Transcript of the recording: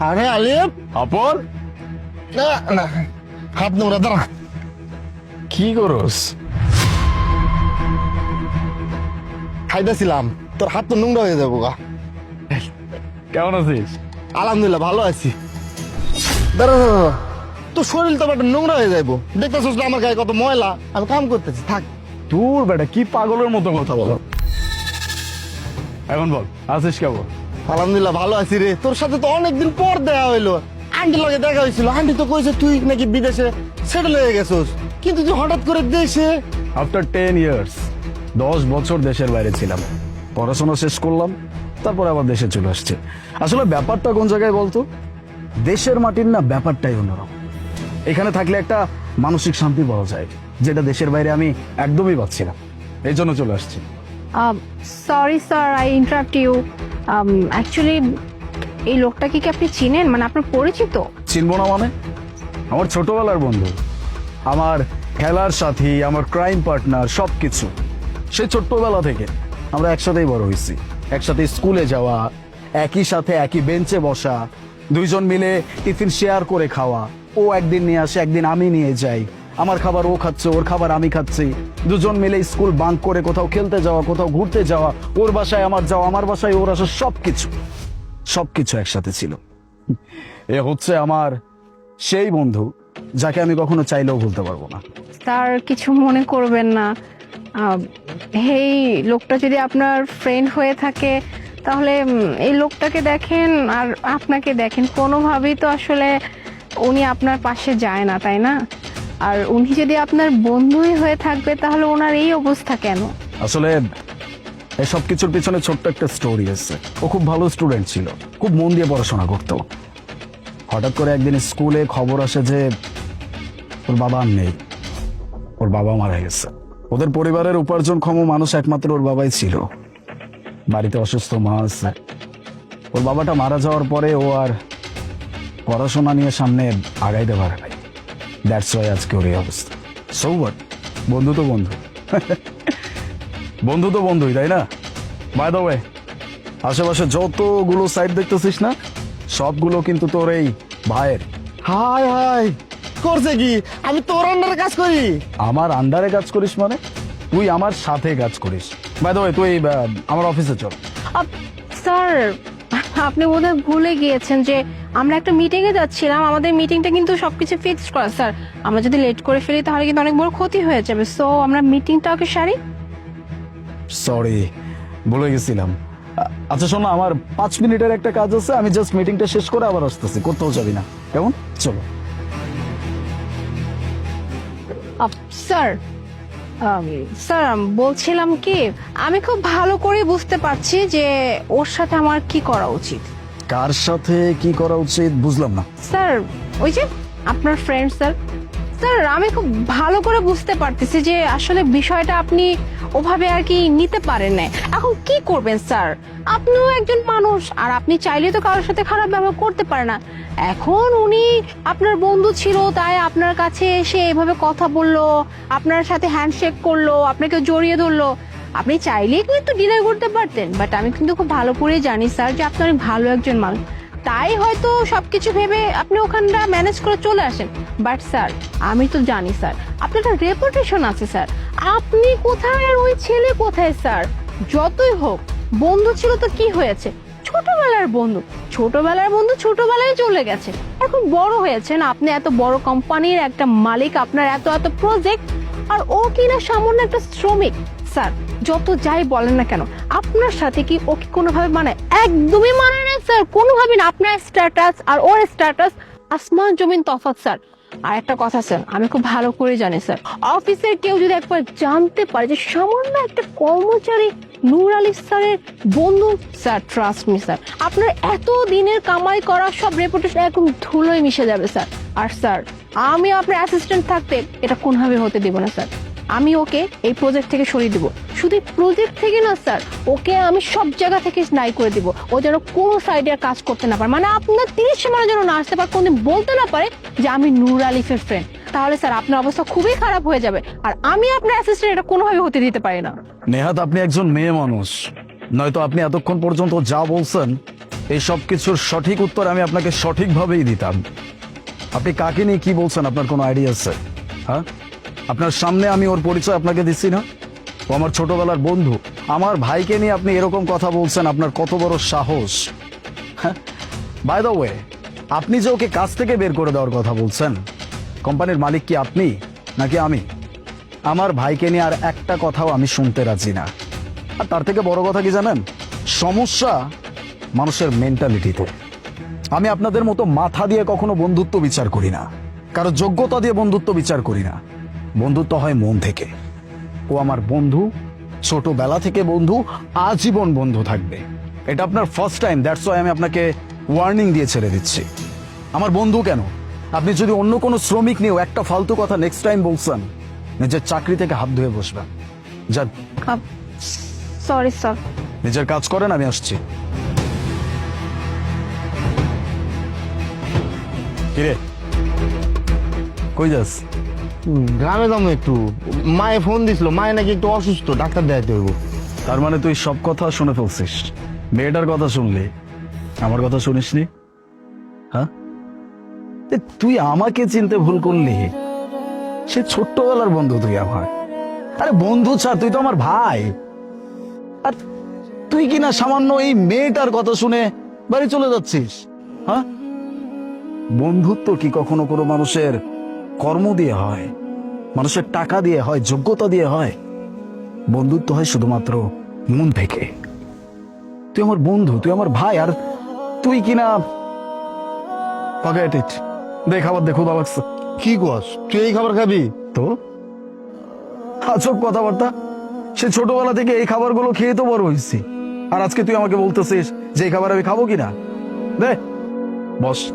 আরে আলিফ। আপন না না হাত নোংরা দাঁড়া। কি করস? খাইতেছিলাম তোর হাত তো নোংরা হয়ে যাব গা। কেমন আছিস? আলহামদুলিল্লাহ ভালো আছি। দাঁড়া। তোর শরীর তো একটা নোংরা হয়ে যাইবো। দেখতেছিস না আমার গায়ে কত ময়লা? আমি কাম করতেছি থাক। তোর বেটা কি পাগলের মতো কথা বলো। এখন বল আছিস কেমন? আলহামদুলিল্লাহ ভালো আছি রে। তোর সাথে তো অনেকদিন পর দেখা হইল। আন্টির লগে দেখা হয়েছিল আন্টি তো কইছে তুই নাকি বিদেশে সেটেল হয়ে গেছিস। কিন্তু তুই হঠাৎ করে দেশে আফটার টেন ইয়ার্স দশ বছর দেশের বাইরে ছিলাম। পড়াশোনা শেষ করলাম তারপর আবার দেশে চলে আসছে। আসলে ব্যাপারটা কোন জায়গায় বলতো? দেশের মাটির না ব্যাপারটাই অন্যরকম। এখানে থাকলে একটা মানসিক শান্তি পাওয়া যায় যেটা দেশের বাইরে আমি একদমই পাচ্ছি না। এই জন্য চলে আসছি। Sorry sir I interrupt you actually Um, এই লোকটাকে কি আপনি চিনেন? মানে আপনার পরিচিত? চিনবো না মানে? আমার ছোটবেলার বন্ধু আমার খেলার সাথী আমার ক্রাইম পার্টনার সব কিছু সেই ছোট্টবেলা থেকে আমরা একসাথেই বড় হয়েছি। একসাথে স্কুলে যাওয়া একই সাথে একই বেঞ্চে বসা দুইজন মিলে টিফিন শেয়ার করে খাওয়া। ও একদিন নিয়ে আসে একদিন আমি নিয়ে যাই। আমার খাবার ও খাচ্ছে, ওর খাবার আমি খাচ্ছি। দুজন মিলে স্কুল বাঙ্ক করে কোথাও খেলতে যাওয়া, কোথাও ঘুরতে যাওয়া, ওর বাসায় আমার যাওয়া, আমার বাসায় ওর আসা সব কিছু সবকিছু একসাথে ছিল। এ হচ্ছে আমার সেই বন্ধু, যাকে আমি কখনো চাইলেও ভুলতে পারব না। তার কিছু মনে করবেন না। এই লোকটা যদি আপনার ফ্রেন্ড হয়ে থাকে, তাহলে এই লোকটাকে দেখেন আর আপনাকে দেখেন। কোনোভাবেই তো আসলে উনি আপনার পাশে যায় না, তাই না? আর উনি যদি আপনার বন্ধুই হয়ে থাকবে, তাহলে ওনার এই অবস্থা কেন? আসলে এই সব কিছুর পিছনে ছোট্ট একটা স্টোরি আছে। ও খুব ভালো স্টুডেন্ট ছিল, খুব মন দিয়ে পড়াশোনা করতো। হঠাৎ করে একদিন স্কুলে খবর আসে যে, ওর বাবা আর নেই। ওর বাবা মারা গেছে। ওদের পরিবারের উপার্জনক্ষম মানুষ একমাত্র ওর বাবাই ছিল। বাড়িতে অসুস্থ মা আছে। ওর বাবাটা মারা যাওয়ার পরে ও আর পড়াশোনা নিয়ে সামনে আগাইতে পারে দ্যাটস ওয়াই আজকে ওর এই অবস্থা। সো হোয়াট বন্ধু তো বন্ধু। বন্ধু তো বন্ধুই তাই না? বাই দ্য ওয়ে আশেপাশে যতগুলো সাইড দেখতেছিস না সবগুলো কিন্তু তোর এই ভাইয়ের। হাই হাই করছে কি? আমি তোর আন্ডারে কাজ করি। আমার আন্ডারে কাজ করিস মানে? তুই আমার সাথে কাজ করিস। বাই দ্য ওয়ে তুই আমার অফিসে চল। স্যার আপনি বোধহয় ভুলে গিয়েছেন যে আমরা একটা মিটিং এ যাচ্ছিলাম আমাদের মিটিংটা কিন্তু সবকিছু ফিক্সড করা। স্যার আমরা যদি লেট করে ফেলি তাহলে কিন্তু অনেক বড় ক্ষতি হয়ে যাবে। সো আমরা মিটিংটাকে সারি? সরি বলে গেছিলাম। আচ্ছা শোনো আমার পাঁচ মিনিটের একটা কাজ আছে আমি জাস্ট মিটিংটা শেষ করে আবার আসতেছি কোথাও যাবি না। কেমন? চলো। আপ, স্যার স্যার বলছিলাম কি আমি খুব ভালো করে বুঝতে পারছি যে ওর সাথে আমার কি করা উচিত। কার সাথে কি করা উচিত বুঝলাম না। স্যার ওই যে আপনার ফ্রেন্ড স্যার। স্যার আমি খুব ভালো করে বুঝতে পারতেছি যে আসলে বিষয়টা আপনি ওভাবে আর কি নিতে পারেন না এখন কি করবেন, স্যার? আপনিও একজন মানুষ, আর আপনি চাইলে তো কারোর সাথে খারাপ ব্যবহার করতে পারে না। এখন উনি আপনার বন্ধু ছিল, তাই আপনার কাছে এসে এভাবে কথা বলল, আপনার সাথে হ্যান্ডশেক করল, আপনাকে জড়িয়ে ধরলো। আপনি চাইলেই কিন্তু ডিনাই করতে পারতেন বাট আমি কিন্তু খুব ভালো করে জানি, স্যার, যে আপনি অনেক ভালো একজন মানুষ। তাই হয়তো সবকিছু ভেবে আপনি ওখানটা ম্যানেজ করে চলে আসেন। বাট স্যার আমি তো জানি স্যার আপনার একটা রেপুটেশন আছে স্যার আপনি কোথায় আর ওই ছেলে কোথায় স্যার যতই হোক, বন্ধু ছিল তো কি হয়েছে? ছোটবেলার বন্ধু। ছোটবেলার বন্ধু ছোটবেলায় চলে গেছে। এখন বড় হয়েছেন, আপনি এত বড় কোম্পানির একটা মালিক, আপনার এত এত প্রজেক্ট আর ও কিনা সামান্য একটা শ্রমিক। স্যার যত যাই বলেন না কেন, আপনার সাথে কি ও কি কোনোভাবে মানে একদমই মানে না স্যার কোনোভাবে না। আপনার স্ট্যাটাস আর ওর স্ট্যাটাস আসমান, জমিন, তফাৎ স্যার আর একটা কথা স্যার আমি খুব ভালো করে জানি স্যার অফিসের কেউ যদি একবার জানতে পারে যে সামান্য একটা কর্মচারী নূর আলী স্যারের বন্ধু স্যার ট্রাস্ট মি স্যার আপনার এত দিনের কামাই করা সব রেপুটেশন একদম ধুলোয় মিশে যাবে স্যার আর স্যার আমি আপনার অ্যাসিস্ট্যান্ট থাকতে এটা কোনোভাবে হতে দেবো না স্যার আমি ওকে এই প্রজেক্ট থেকে সরিয়ে দিব। শুধু প্রজেক্ট থেকে না স্যার ওকে আমি সব জায়গা থেকে নাই করে দিব। ও যেন কোনো সাইডে কাজ করতে না পারে। মানে আপনার তিরিশ সীমানা যেন না আসতে পারে, কোনদিন বলতে না পারে যে আমি নূর আলিফের ফ্রেন্ড তাহলে স্যার আপনার অবস্থা খুবই খারাপ হয়ে যাবে। আর আমি আপনার অ্যাসিস্ট্যান্ট এটা কোনোভাবে হতে দিতে পারি না। নেহাত, আপনি একজন মেয়ে মানুষ। নয়তো আপনি এতক্ষণ পর্যন্ত যা বলছেন, এই সব কিছুর সঠিক উত্তর আমি আপনাকে সঠিকভাবেই দিতাম। আপনি কাকে নিয়ে কি বলছেন? আপনার কোনো আইডিয়া আছে? হ্যাঁ? আপনার সামনে আমি ওর পরিচয় আপনাকে দিচ্ছি না। ও আমার ছোটবেলার বন্ধু। আমার ভাইকে নিয়ে আপনি এরকম কথা বলছেন, আপনার কত বড় সাহস। বাই দ্য ওয়ে আপনি যে ওকে কাজ থেকে বের করে দেওয়ার কথা বলছেন, কোম্পানির মালিক কি আপনি, নাকি আমি? আমার ভাইকে নিয়ে আর একটা কথাও আমি শুনতে রাজি না। আর তার থেকে বড় কথা কি জানেন? সমস্যা মানুষের মেন্টালিটিতে আমি আপনাদের মতো মাথা দিয়ে কখনো বন্ধুত্ব বিচার করি না। কারও যোগ্যতা দিয়ে বন্ধুত্ব বিচার করি না। বন্ধুত্ব হয় মন থেকে। ও আমার বন্ধু ছোটবেলা থেকে বন্ধু আজীবন বন্ধু থাকবে। এটা আপনার ফার্স্ট টাইম দ্যাটস ওয়াই আমি আপনাকে ওয়ার্নিং দিয়ে ছেড়ে দিচ্ছি। আমার বন্ধু কেন? আপনি যদি অন্য কোনো শ্রমিক নিয়েও একটা ফালতু কথা নেক্সট টাইম বলছেন নিজের চাকরি থেকে হাত ধুয়ে বসবেন। যা সরি স্যার নিজের কাজ করেন আমি আসছি। কিরে? কই যাস? গ্রামে যাব একটু। মায়ে ফোন দিছিল মায়ে নাকি একটু অসুস্থ ডাক্তার দেখাতে হইব। তার মানে তুই সব কথা শুনে ফেলছিস? মেয়েটার কথা শুনলি? আমার কথা শুনিসনি? হ্যাঁ? এ, তুই আমাকে চিনতে ভুল করলি। সে ছোট্টবেলার বন্ধু তুই আমার। আরে বন্ধু ছাড় তুই তো আমার ভাই। আর তুই কি না সামান্য এই মেয়েটার কথা শুনে বাড়ি চলে যাচ্ছিস হ্যাঁ? বন্ধুত্ব কি কখনো কোনো মানুষের কর্ম দিয়ে হয় মানুষের টাকা দিয়ে হয় যোগ্যতা দিয়ে হয় বন্ধুত্ব হয় শুধুমাত্র মন থেকে। তুই আমার বন্ধু তুই আমার ভাই আর তুই কিনা Forget it. দে খাবার দেখো লাগছে কি কস? তুই এই খাবার খাবি? তো? আজব কথাবার্তা। সে ছোটবেলা থেকে এই খাবারগুলো খেয়ে তো বড় হয়েছি। আর আজকে তুই আমাকে বলতেছিস যে এই খাবার আমি খাব কিনা? দে বস।